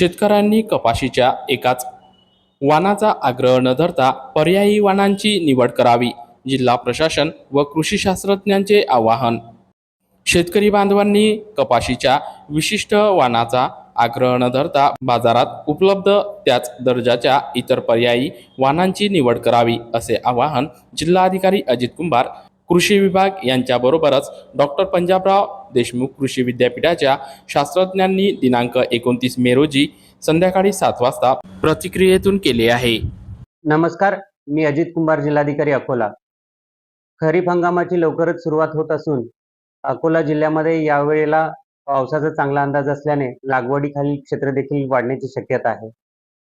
शेतकऱ्यांनी कपाशीच्या एकाच वानाचा आग्रह न धरता पर्यायी वाणांची निवड करावी जिल्हा प्रशासन व कृषी शास्त्रज्ञांचे आवाहन. शेतकरी बांधवांनी कपाशीच्या विशिष्ट वाणाचा आग्रह न धरता बाजारात उपलब्ध त्याच दर्जाच्या इतर पर्यायी वाहनांची निवड करावी असे आवाहन जिल्हाधिकारी अजित कुंभार कृषी विभाग यांच्याबरोबरच डॉक्टर पंजाबराव देशमुख कृषी विद्यापीठाच्या शास्त्रज्ञांनी दिनांक एकोणतीस मे रोजी संध्याकाळी सात वाजता प्रतिक्रियेतून केले आहे. नमस्कार मी अजित कुंभार जिल्हाधिकारी अकोला. खरीप हंगामाची लवकरच सुरुवात होत असून अकोला जिल्ह्यामध्ये यावेळेला पावसाचा चांगला अंदाज असल्याने लागवडीखालील क्षेत्र देखील वाढण्याची शक्यता आहे.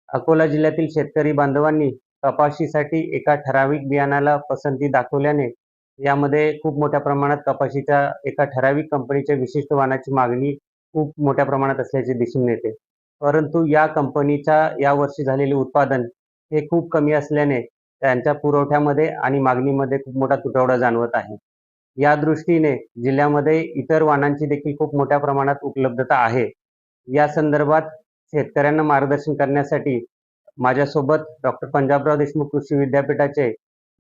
अकोला जिल्ह्यातील शेतकरी बांधवांनी कपाशीसाठी एका ठराविक बियाणाला पसंती दाखवल्याने यामध्ये खूप मोठ्या प्रमाणात कपाशीच्या एका ठराविक कंपनीच्या विशिष्ट वाहनाची मागणी खूप मोठ्या प्रमाणात असल्याचे दिसून येते. परंतु या कंपनीच्या यावर्षी झालेले उत्पादन हे खूप कमी असल्याने त्यांच्या पुरवठ्यामध्ये आणि मागणीमध्ये खूप मोठा तुटवडा जाणवत आहे. या दृष्टीने जिल्ह्यामध्ये इतर वाहनांची देखील खूप मोठ्या प्रमाणात उपलब्धता आहे. या संदर्भात शेतकऱ्यांना मार्गदर्शन करण्यासाठी माझ्यासोबत डॉक्टर पंजाबराव देशमुख कृषी विद्यापीठाचे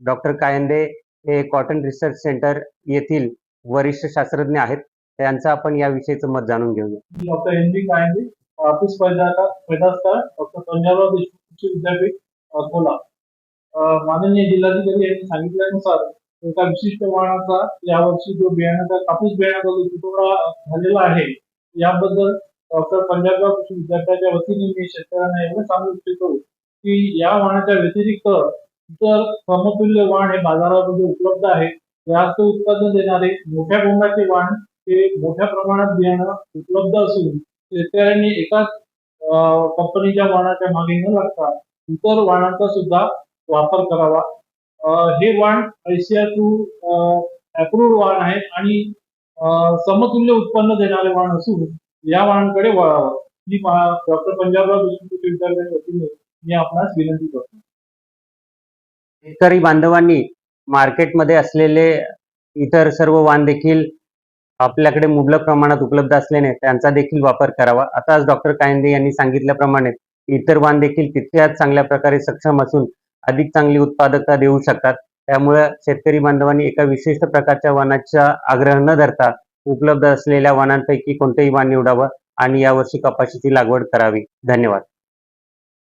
डॉक्टर कायंदे हे कॉटन रिसर्च सेंटर येथील वरिष्ठ शास्त्रज्ञ आहेत. त्यांचं आपण याविषयीचं मत जाणून घेऊया. Doctor N B Kayande office पैदाकार doctor Panjabrao Deshmukh कृषी विद्यापीठ अकोला माननीय जिल्हाधिकारी यांनी सांगितल्यानुसार एका विशिष्ट वाहनाचा यावर्षी जो बियाण्याचा कापूस बियाण्याचा जो तुटवडा झालेला आहे याबद्दल डॉक्टर पंजाबराव कृषी विद्यापीठाच्या वतीने मी शेतकऱ्यांना एवढं सांगू इच्छितो की या वाहनाच्या व्यतिरिक्त इतर समतुल्य वाण हे बाजारामध्ये उपलब्ध आहे जास्त उत्पादन देणारे मोठ्या बोंडाचे वाण हे मोठ्या प्रमाणात बियाणं उपलब्ध असून शेतकऱ्यांनी एकाच कंपनीच्या वाणाच्या मागे न लागता इतर वाणांचा सुद्धा वापर करावा. हे वाण आयसीआर थ्रू अप्रूव्ड वाण आहे आणि समतुल्य उत्पन्न देणारे वाण असून या वाणांकडे वळावं. ही डॉक्टर पंजाबराव देशमुख वतीने मी आपणास विनंती करतो. शेतकरी बांधवांनी मार्केटमध्ये असलेले इतर सर्व वाण देखील आपल्याकडे मुबलक प्रमाणात उपलब्ध असल्याने त्यांचा देखील वापर करावा. आताच डॉक्टर कायंदे यांनी सांगितल्याप्रमाणे इतर वाण देखील तितक्याच चांगल्या प्रकारे सक्षम असून अधिक चांगली उत्पादकता देऊ शकतात. त्यामुळे शेतकरी बांधवांनी एका विशिष्ट प्रकारच्या वाणाचा आग्रह न धरता उपलब्ध असलेल्या वाणांपैकी कोणतेही वाण निवडावं आणि यावर्षी कपाशीची लागवड करावी. धन्यवाद.